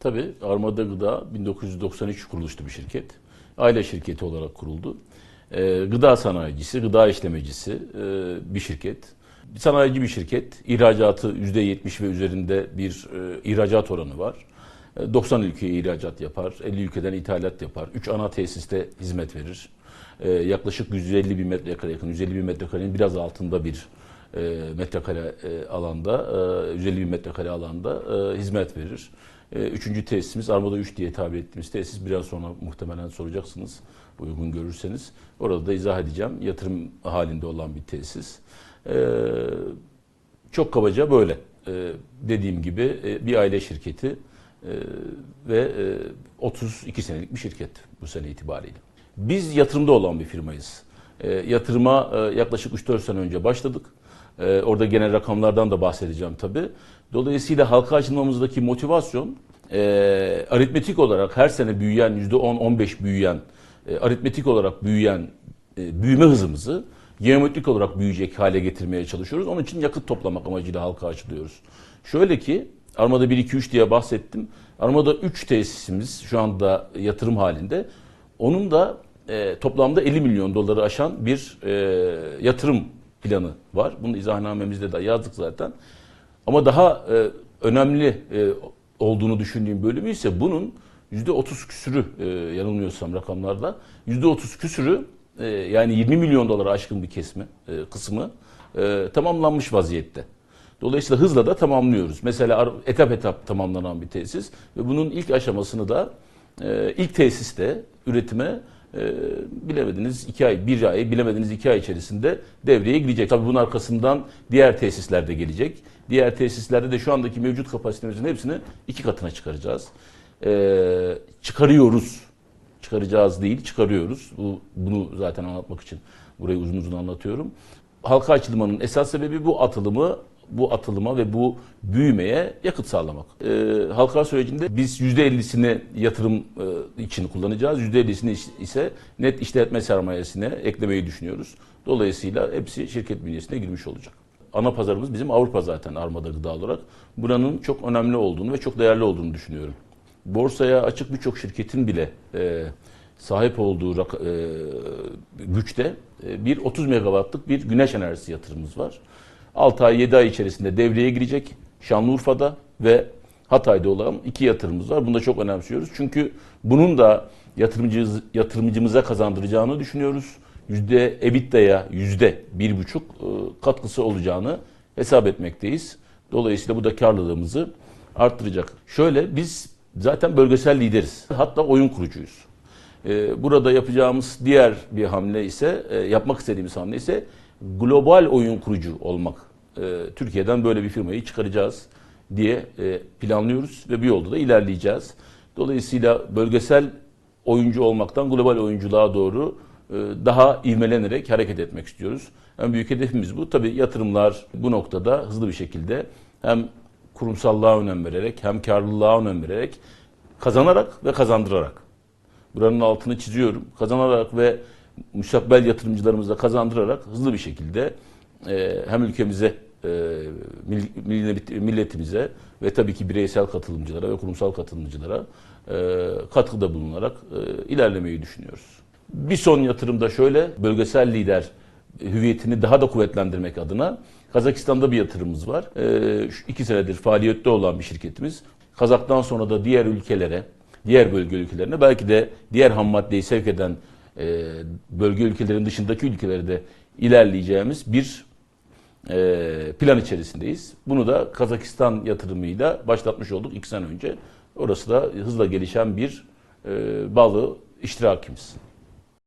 Tabii Armada Gıda 1993 kuruluşlu bir şirket. Aile şirketi olarak kuruldu. Ee, gıda sanayicisi, gıda işlemecisi e, bir şirket. Bir sanayici bir şirket. İhracatı %70 ve üzerinde bir e, ihracat oranı var. E, 90 ülkeye ihracat yapar, 50 ülkeden ithalat yapar. 3 ana tesiste hizmet verir. E, yaklaşık 150 bin metrekare yakın, 150 bin metrekarenin biraz altında bir e, metrekare e, alanda, e, 150 bin metrekare alanda e, hizmet verir. E, Üçüncü tesisimiz Armada 3 diye tabir ettiğimiz tesis. Biraz sonra muhtemelen soracaksınız uygun görürseniz. Orada da izah edeceğim. Yatırım halinde olan bir tesis. E, Çok kabaca böyle. E, Dediğim gibi e, bir aile şirketi e, ve e, 32 senelik bir şirket bu sene itibariyle. Biz yatırımda olan bir firmayız. E, Yatırıma e, yaklaşık 3-4 sene önce başladık. E, Orada genel rakamlardan da bahsedeceğim tabii. Dolayısıyla halka açılmamızdaki motivasyon e, aritmetik olarak her sene büyüyen, %10-15 büyüyen, e, aritmetik olarak büyüyen e, büyüme hızımızı geometrik olarak büyüyecek hale getirmeye çalışıyoruz. Onun için yakıt toplamak amacıyla halka açılıyoruz. Şöyle ki Armada 1-2-3 diye bahsettim. Armada 3 tesisimiz şu anda yatırım halinde. Onun da e, toplamda 50 milyon doları aşan bir e, yatırım planı var. Bunu izahnamemizde de yazdık zaten. Ama daha e, önemli e, olduğunu düşündüğüm bölümü ise bunun %30 küsürü e, yanılmıyorsam rakamlarda %30 küsürü e, yani 20 milyon dolara aşkın bir kesme e, kısmı e, tamamlanmış vaziyette. Dolayısıyla hızla da tamamlıyoruz. Mesela etap etap tamamlanan bir tesis ve bunun ilk aşamasını da e, ilk tesiste üretime e, bilemediniz iki ay, bir ay, bilemediniz iki ay içerisinde devreye girecek. Tabii bunun arkasından diğer tesisler de gelecek. Diğer tesislerde de şu andaki mevcut kapasitemizin hepsini iki katına çıkaracağız. E, çıkarıyoruz. Çıkaracağız değil, çıkarıyoruz. Bu, bunu zaten anlatmak için burayı uzun uzun anlatıyorum. Halka açılmanın esas sebebi bu atılımı bu atılıma ve bu büyümeye yakıt sağlamak. Ee, halka sürecinde biz %50'sini yatırım e, için kullanacağız. %50'sini iş- ise net işletme sermayesine eklemeyi düşünüyoruz. Dolayısıyla hepsi şirket bünyesine girmiş olacak. Ana pazarımız bizim Avrupa zaten Armada Gıda olarak. Buranın çok önemli olduğunu ve çok değerli olduğunu düşünüyorum. Borsaya açık birçok şirketin bile e, sahip olduğu e, güçte e, bir 30 megawattlık bir güneş enerjisi yatırımımız var. 6 ay 7 ay içerisinde devreye girecek Şanlıurfa'da ve Hatay'da olan iki yatırımımız var. Bunu da çok önemsiyoruz. Çünkü bunun da yatırımcı, yatırımcımıza kazandıracağını düşünüyoruz. Yüzde EBITDA'ya yüzde bir buçuk e, katkısı olacağını hesap etmekteyiz. Dolayısıyla bu da karlılığımızı arttıracak. Şöyle biz zaten bölgesel lideriz. Hatta oyun kurucuyuz. Ee, Burada yapacağımız diğer bir hamle ise, e, yapmak istediğimiz hamle ise global oyun kurucu olmak. Ee, Türkiye'den böyle bir firmayı çıkaracağız diye e, planlıyoruz ve bir yolda da ilerleyeceğiz. Dolayısıyla bölgesel oyuncu olmaktan global oyunculuğa doğru e, daha ivmelenerek hareket etmek istiyoruz. En büyük hedefimiz bu. Tabii yatırımlar bu noktada hızlı bir şekilde hem kurumsallığa önem vererek hem karlılığa önem vererek kazanarak ve kazandırarak buranın altını çiziyorum. Kazanarak ve müstakbel yatırımcılarımıza kazandırarak hızlı bir şekilde e, hem ülkemize, e, mil- millet- milletimize ve tabii ki bireysel katılımcılara ve kurumsal katılımcılara e, katkıda bulunarak e, ilerlemeyi düşünüyoruz. Bir son yatırımda şöyle, bölgesel lider hüviyetini daha da kuvvetlendirmek adına Kazakistan'da bir yatırımımız var. Şu iki senedir faaliyette olan bir şirketimiz. Kazak'tan sonra da diğer ülkelere, diğer bölge ülkelerine belki de diğer ham maddeyi sevk eden e, bölge ülkelerin dışındaki ülkelere de ilerleyeceğimiz bir e, plan içerisindeyiz. Bunu da Kazakistan yatırımıyla başlatmış olduk iki sene önce. Orası da hızla gelişen bir e, bağlı iştirakimiz.